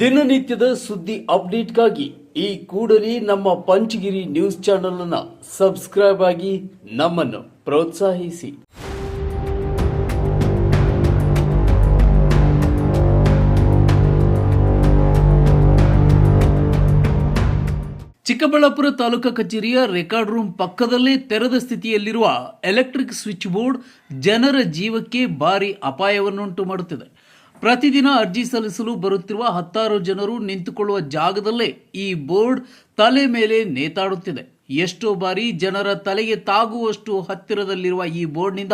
ದಿನನಿತ್ಯದ ಸುದ್ದಿ ಅಪ್ಡೇಟ್ಗಾಗಿ ಈ ಕೂಡಲೇ ನಮ್ಮ ಪಂಚಗಿರಿ ನ್ಯೂಸ್ ಚಾನೆಲ್ ಅನ್ನು ಸಬ್ಸ್ಕ್ರೈಬ್ ಆಗಿ ನಮ್ಮನ್ನು ಪ್ರೋತ್ಸಾಹಿಸಿ. ಚಿಕ್ಕಬಳ್ಳಾಪುರ ತಾಲೂಕಾ ಕಚೇರಿಯ ರೆಕಾರ್ಡ್ ರೂಮ್ ಪಕ್ಕದಲ್ಲೇ ತೆರೆದ ಸ್ಥಿತಿಯಲ್ಲಿರುವ ಎಲೆಕ್ಟ್ರಿಕ್ ಸ್ವಿಚ್ ಬೋರ್ಡ್ ಜನರ ಜೀವಕ್ಕೆ ಭಾರಿ ಅಪಾಯವನ್ನುಂಟು ಮಾಡುತ್ತಿದೆ. ಪ್ರತಿದಿನ ಅರ್ಜಿ ಸಲ್ಲಿಸಲು ಬರುತ್ತಿರುವ ಹತ್ತಾರು ಜನರು ನಿಂತುಕೊಳ್ಳುವ ಜಾಗದಲ್ಲೇ ಈ ಬೋರ್ಡ್ ತಲೆ ಮೇಲೆ ನೇತಾಡುತ್ತಿದೆ. ಎಷ್ಟೋ ಬಾರಿ ಜನರ ತಲೆಗೆ ತಾಗುವಷ್ಟು ಹತ್ತಿರದಲ್ಲಿರುವ ಈ ಬೋರ್ಡ್ನಿಂದ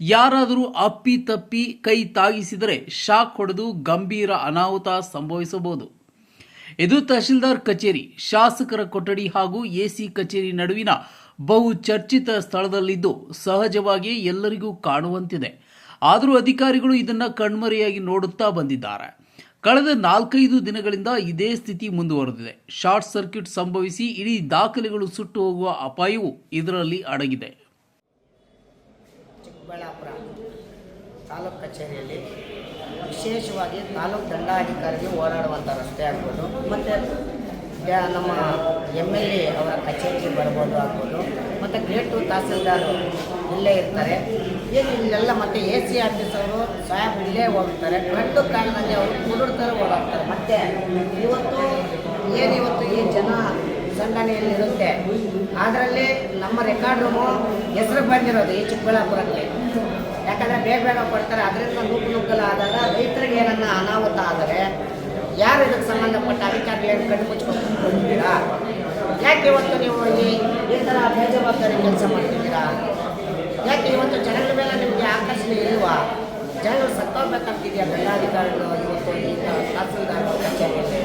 ಯಾರಾದರೂ ಅಪ್ಪಿ ತಪ್ಪಿ ಕೈ ತಾಗಿಸಿದರೆ ಶಾಕ್ ಹೊಡೆದು ಗಂಭೀರ ಅನಾಹುತ ಸಂಭವಿಸಬಹುದು. ಇದು ತಹಶೀಲ್ದಾರ್ ಕಚೇರಿ, ಶಾಸಕರ ಕೊಠಡಿ ಹಾಗೂ ಎಸಿ ಕಚೇರಿ ನಡುವಿನ ಬಹು ಚರ್ಚಿತ ಸ್ಥಳದಲ್ಲಿದ್ದು ಸಹಜವಾಗಿ ಎಲ್ಲರಿಗೂ ಕಾಣುವಂತಿದೆ. ಆದರೂ ಅಧಿಕಾರಿಗಳು ಇದನ್ನು ಕಣ್ಮರೆಯಾಗಿ ನೋಡುತ್ತಾ ಬಂದಿದ್ದಾರೆ. ಕಳೆದ ನಾಲ್ಕೈದು ದಿನಗಳಿಂದ ಇದೇ ಸ್ಥಿತಿ ಮುಂದುವರೆದಿದೆ. ಶಾರ್ಟ್ ಸರ್ಕ್ಯೂಟ್ ಸಂಭವಿಸಿ ಇಡೀ ದಾಖಲೆಗಳು ಸುಟ್ಟು ಹೋಗುವ ಅಪಾಯವೂ ಇದರಲ್ಲಿ ಅಡಗಿದೆ. ಚಿಕ್ಕಬಳ್ಳಾಪುರ ತಾಲೂಕು ಕಚೇರಿಯಲ್ಲಿ ವಿಶೇಷವಾಗಿ ತಾಲೂಕು ದಂಡಾಧಿಕಾರಿಗೆ ಓಡಾಡುವಂಥ ರಸ್ತೆ ಆಗ್ಬೋದು, ಮತ್ತು ನಮ್ಮ ಎಂ ಎಲ್ ಎ ಅವರ ಕಚೇರಿಗೆ ಬರ್ಬೋದು ಆಗ್ಬೋದು, ಮತ್ತು ಗ್ರೇಟ್ ಟು ತಹಸೀಲ್ದಾರ್ ಇಲ್ಲೇ ಇರ್ತಾರೆ. ಏನು ಇಲ್ಲೆಲ್ಲ ಮತ್ತು ಎ ಸಿ ಆಫೀಸ್ ಅವರು ಸಾಹೇಬ್ ಇಲ್ಲೇ ಹೋಗ್ತಾರೆ. ಕಂಡು ಕಾಲದಲ್ಲಿ ಅವರು ಕುರುಡ್ತಾರೆ ಓಡಾಡ್ತಾರೆ. ಮತ್ತು ಇವತ್ತು ಏನಿವತ್ತು ಈ ಜನ ಸಂಘಟನೆಯಲ್ಲಿರುತ್ತೆ. ಅದರಲ್ಲಿ ನಮ್ಮ ರೆಕಾರ್ಡ್ ರೂಮು ಹೆಸರು ಬಂದಿರೋದು ಈ ಚಿಕ್ಕಬಳ್ಳಾಪುರಕ್ಕೆ. ಯಾಕಂದರೆ ಬೇಗ ಬೇಗ ಕೊಡ್ತಾರೆ. ಅದರಿಂದ ನೂಕು ನುಗ್ಗಲ ಆದಾಗ ರೈತರಿಗೆ ಏನನ್ನ ಅನಾಹುತ ಆದರೆ ಯಾರು ಇದಕ್ಕೆ ಸಂಬಂಧಪಟ್ಟ ಅಧಿಕಾರಿಗಳನ್ನು ಕಣ್ಣು ಮುಚ್ಕೊಂಡು ಯಾಕೆ ಇವತ್ತು ನೀವು ಈ ಥರ ಬೇಜವಾಬ್ದಾರಿ ಕೆಲಸ ಮಾಡ್ತಿದ್ದೀರಾ? ಯಾಕೆ ಇವತ್ತು ಜನಗಳ ಮೇಲೆ ನಿಮಗೆ ಆಕರ್ಷಣೆ ಇಲ್ವಾ? ಜನಗಳು ಸತ್ತೋಗ್ಬೇಕಂತಿದೆಯಾ ದಂಡಾಧಿಕಾರಿಗಳು ಇವತ್ತು ಈ ತಹಸೀಲ್ದಾರ್ ಕಚೇರಿಯಲ್ಲಿ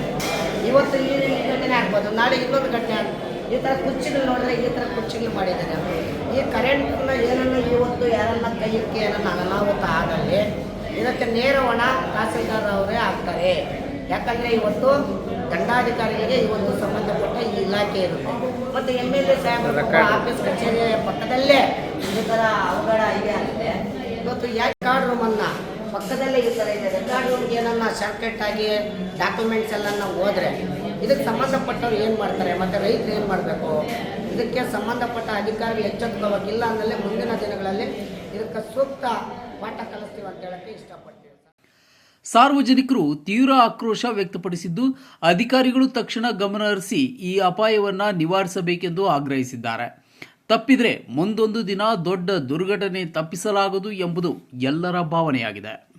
ಇವತ್ತು ಈ ಘಟನೆ ಆಗ್ಬೋದು. ನಾಳೆ ಇನ್ನೊಂದು ಘಟನೆ ಆಗ್ಬೋದು ಈ ಥರ ಕುರ್ಚಿಗಳು ನೋಡಿದ್ರೆ ಈ ಥರ ಕುರ್ಚಿಗಳು ಮಾಡಿದ್ದಾರೆ. ಈ ಕರೆಂಟ್ನ ಏನನ್ನು ಇವತ್ತು ಯಾರನ್ನ ಕೈಯಕ್ಕೆ ಏನನ್ನ ಅನಾಹುತ ಆಗಲಿ, ಇದಕ್ಕೆ ನೇರ ಹಣ ತಹಸೀಲ್ದಾರ್ ಅವರೇ ಆಗ್ತಾರೆ. ಯಾಕಂದರೆ ಇವತ್ತು ದಂಡಾಧಿಕಾರಿಗಳಿಗೆ ಒಂದು ಸಂಬಂಧಪಟ್ಟ ಈ ಇಲಾಖೆ ಇರುತ್ತೆ ಮತ್ತು ಎಂ ಎಲ್ ಎ ಸಾಹೇಬರ ಆಫೀಸ್ ಕಚೇರಿಯ ಪಕ್ಕದಲ್ಲೇ ಈ ಥರ ಅವಘಡ ಇದೆ ಅಂದರೆ ಇವತ್ತು ಯಾಕೆ ಕಾರ್ಡ್ ರೂಮನ್ನು ಪಕ್ಕದಲ್ಲೇ ಈ ಥರ ಇದೆ? ರೆಕಾರ್ಡ್ ರೂಮ್ಗೆ ಏನನ್ನ ಶಾರ್ಟ್ಕಟ್ ಆಗಿ ಡಾಕ್ಯುಮೆಂಟ್ಸ್ ಎಲ್ಲ ಹೋದರೆ ಇದಕ್ಕೆ ಸಂಬಂಧಪಟ್ಟವ್ರು ಏನು ಮಾಡ್ತಾರೆ? ಮತ್ತು ರೈತರು ಏನು ಮಾಡಬೇಕು? ಇದಕ್ಕೆ ಸಂಬಂಧಪಟ್ಟ ಅಧಿಕಾರಿಗಳು ಎಚ್ಚೆತ್ಕೋಬೇಕಿಲ್ಲ ಅಂದಲ್ಲೇ ಮುಂದಿನ ದಿನಗಳಲ್ಲಿ ಇದಕ್ಕೆ ಸೂಕ್ತ ಪಾಠ ಕಲಿಸ್ತೀವಿ ಅಂತ ಹೇಳೋಕ್ಕೆ ಇಷ್ಟಪಡ್ತೀವಿ ಸಾರ್ವಜನಿಕರು ತೀವ್ರ ಆಕ್ರೋಶ ವ್ಯಕ್ತಪಡಿಸಿದ್ದು, ಅಧಿಕಾರಿಗಳು ತಕ್ಷಣ ಗಮನ ಹರಿಸಿ ಈ ಅಪಾಯವನ್ನ ನಿವಾರಿಸಬೇಕೆಂದು ಆಗ್ರಹಿಸಿದ್ದಾರೆ. ತಪ್ಪಿದರೆ ಮುಂದೊಂದು ದಿನ ದೊಡ್ಡ ದುರ್ಘಟನೆ ತಪ್ಪಿಸಲಾಗದು ಎಂಬುದು ಎಲ್ಲರ ಭಾವನೆಯಾಗಿದೆ.